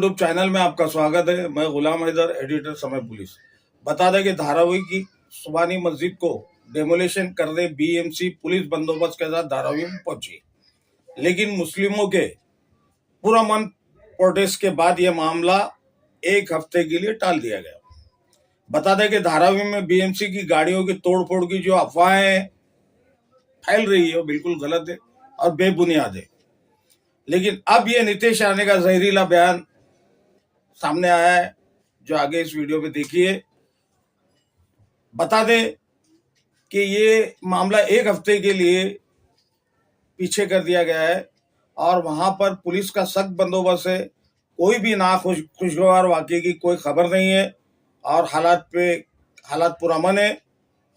YouTube channel में आपका स्वागत है। मैं गुलाम हैदर एडिटर समय पुलिस। बता दें कि धारावी की सुबानी मस्जिद को डेमोलेशन करने बीएमसी पुलिस बंदोबस्त के साथ धारावी में पहुँची। लेकिन मुस्लिमों के पूरा मन प्रोटेस्ट के बाद यह मामला एक हफ़्ते के लिए टाल दिया गया। बता दें कि धारावी में बीएमसी की गाड़ियों की तोड़फोड़ की जो अफवाहें फैल रही है बिल्कुल गलत है और बेबुनियाद है। लेकिन अब ये नीतीश राणे का जहरीला बयान सामने आया है, जो आगे इस वीडियो में देखिए। बता दें कि ये मामला एक हफ़्ते के लिए पीछे कर दिया गया है और वहाँ पर पुलिस का सख्त बंदोबस्त है। कोई भी ना खुश, खुशगवार वाकये की कोई खबर नहीं है और हालात पे, हालात पुरअमन है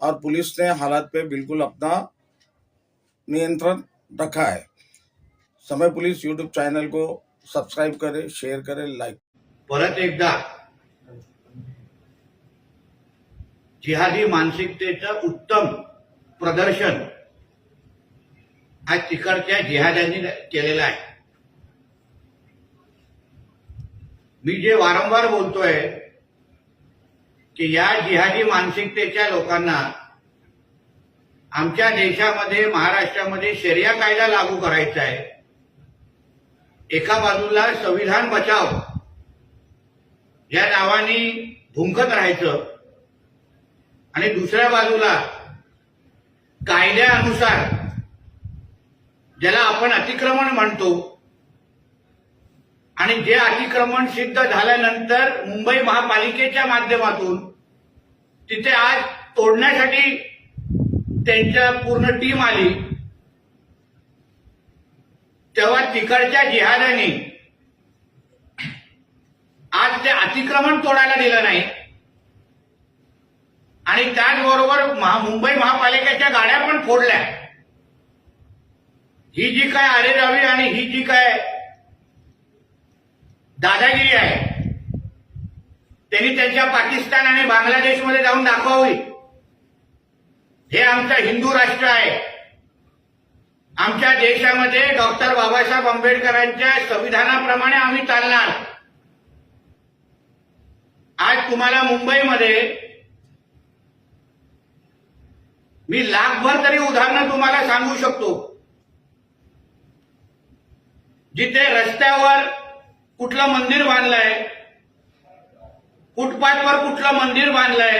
और पुलिस ने हालात पे बिल्कुल अपना नियंत्रण रखा है। समय पुलिस यूट्यूब चैनल को सब्सक्राइब करें, शेयर करें, लाइक परत एकदा जिहादी मानसिकतेचं उत्तम प्रदर्शन आज तिकडच्या जिहाद्यांनी केलेलं आहे. मी जे वारंवार बोलतोय की या जिहादी मानसिकतेच्या लोकांना आमच्या देशामध्ये महाराष्ट्रामध्ये शरिया कायदा लागू करायचा आहे. एका बाजूला संविधान बचाव या नावाने भुंकत राहायचं. आणि दुसऱ्या बाजूला कायद्यानुसार ज्याला आपण अतिक्रमण म्हणतो आणि जे अतिक्रमण सिद्ध झाल्यानंतर मुंबई महापालिकेच्या माध्यमातून तिथे आज तोडण्यासाठी त्यांच्या पूर्ण टीम आली. तेव्हा तिकडच्या जिहादांनी ते अतिक्रमण तोडायला दिलं नाही. आणि त्याचबरोबर महा मुंबई महापालिकेच्या गाड्या पण फोडल्या. ही जी काय आरेरावी आणि ही जी काय दादागिरी आहे त्यांनी त्यांच्या पाकिस्तान आणि बांगलादेशमध्ये जाऊन दाखवावी. हे आमचं हिंदू राष्ट्र आहे. आमच्या देशामध्ये डॉक्टर बाबासाहेब आंबेडकरांच्या संविधानाप्रमाणे आम्ही चालणार. आज तुम्हाला मुंबईमध्ये मी लाखभर तरी उदाहरणं तुम्हाला सांगू शकतो. जिथे रस्त्यावर कुठलं मंदिर बांधलंय फुटपाथवर कुठलं मंदिर बांधलंय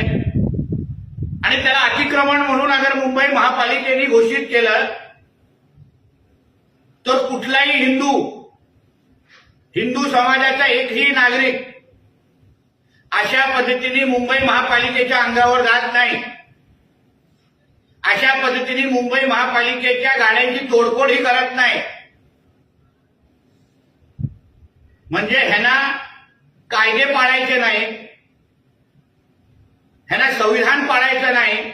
आणि त्याला अतिक्रमण म्हणून अगर मुंबई महापालिकेने घोषित केलं तर कुठलाही हिंदू हिंदू समाजाचा एकही नागरिक अशा पद्धतीने मुंबई महापालिकेच्या अंगावर जात नाही. अशा पद्धतीने मुंबई महापालिकेच्या गाड्यांची तोडफोड ही करत नाही. म्हणजे ह्यांना कायदे पाळायचे नाही. ह्यांना संविधान पाळायचं नाही.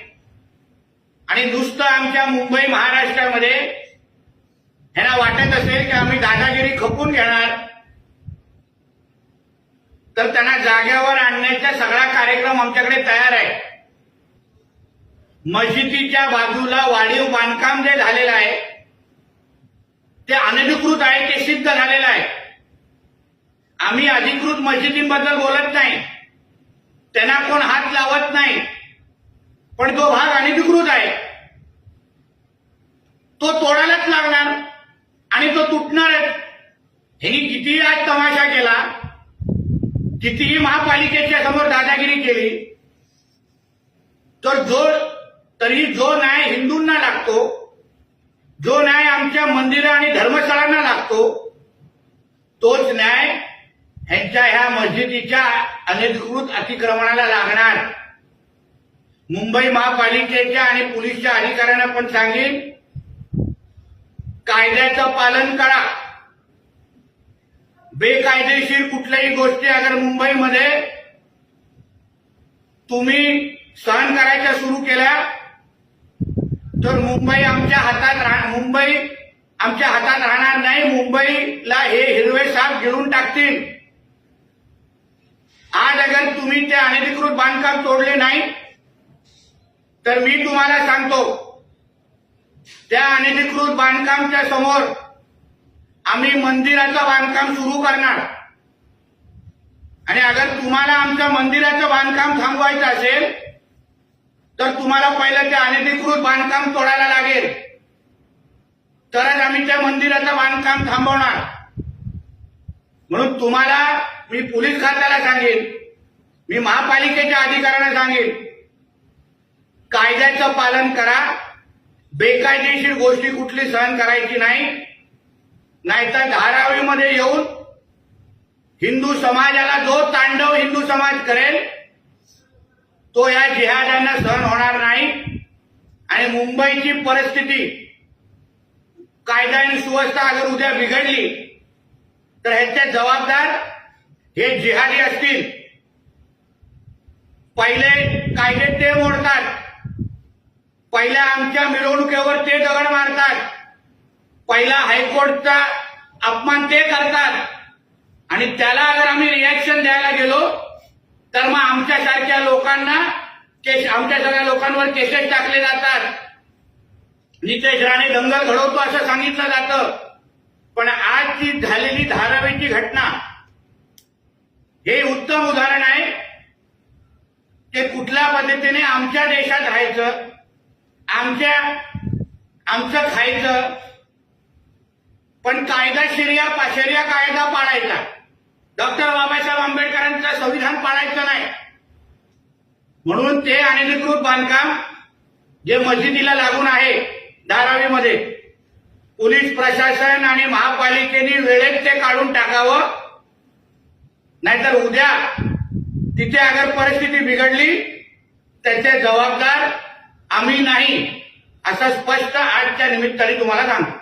आणि नुसतं आमच्या मुंबई महाराष्ट्रामध्ये ह्यांना वाटत असेल की आम्ही दादागिरी खपून घेणार. तर त्यांना जागेवर आणण्याचा सगळा कार्यक्रम आमच्याकडे तयार आहे. मशिदीच्या बाजूला वाढीव बांधकाम जे झालेलं आहे ते अनधिकृत आहे ते सिद्ध झालेलं आहे. आम्ही अधिकृत मशिदींबद्दल बोलत नाही. त्यांना कोण हात लावत नाही. पण तो भाग अनधिकृत आहे तो तोडायलाच लागणार आणि तो तुटणारच ह्यांनी कितीही आज तमाशा केला कितीही महापालिकेच्या समोर दादागिरी केली तर जो तरी जो न्याय हिंदूंना लागतो जो न्याय आमच्या मंदिरं आणि धर्मस्थळांना लागतो तोच न्याय ह्यांच्या ह्या मस्जिदीच्या अनधिकृत अतिक्रमणाला लागणार. मुंबई महापालिकेच्या आणि पोलीसच्या अधिकाऱ्यांना पण सांगेन कायद्याचं पालन करा. बेकायदेशीर कुठल्याही गोष्टी अगर मुंबईमध्ये तुम्ही सहन करायच्या सुरू केल्या तर मुंबई आमच्या हातात राह मुंबई आमच्या हातात राहणार नाही. मुंबईला हे हिरवे साप गिळून टाकतील. आज अगर तुम्ही ते अनधिकृत बांधकाम तोडले नाही तर मी तुम्हाला सांगतो त्या अनधिकृत बांधकामच्या समोर आम्ही मंदिराचं बांधकाम सुरू करणार. आणि अगर तुम्हाला आमचं मंदिराचं बांधकाम थांबवायचं असेल तर तुम्हाला पहिलं ते अनधिकृत बांधकाम तोडायला लागेल. तरच आम्ही त्या मंदिराचं बांधकाम थांबवणार. म्हणून तुम्हाला मी पोलीस खात्याला सांगेन मी महापालिकेच्या अधिकाऱ्यांना सांगेन कायद्याचं पालन करा. बेकायदेशीर गोष्टी कुठली सहन करायची नाही. नाहीतर धारावीमध्ये येऊन हिंदू समाजाला जो तांडव हिंदू समाज करेल तो या जिहाद्यांना सहन होणार नाही. आणि मुंबईची परिस्थिती कायदा आणि सुव्यवस्था अगर उद्या बिघडली तर ह्याचे जबाबदार हे जिहादी असतील. पहिले कायदे ते मोडतात. पहिल्या आमच्या मिरवणुकीवर ते दगड मारतात. पहिला हायकोर्टचा अपमान ते करतात. आणि त्याला अगर आम्ही रिॲक्शन द्यायला गेलो तर मग आमच्यासारख्या लोकांना केस आमच्या सगळ्या लोकांवर केसेस टाकले जातात. नितेश राणे दंगल घडवतो असं सांगितलं जातं. पण आज जी झालेली धारावीची घटना हे उत्तम उदाहरण आहे ते कुठल्या पद्धतीने आमच्या देशात राहायचं आमच्या आमचं खायचं पण कायदा शरिया पाशेरिया कायदा पाळायचा. डॉक्टर बाबासाहेब आंबेडकरांचं संविधान पाळायचं नाही. म्हणून ते अनधिकृत बांधकाम जे मस्जिदीला लागून आहे धारावीमध्ये पोलीस प्रशासन आणि महापालिकेने वेळेत ते काढून टाकावं. नाहीतर उद्या तिथे अगर परिस्थिती बिघडली त्याचे जबाबदार आम्ही नाही असं स्पष्ट आजच्या निमित्ताने तुम्हाला सांगतो.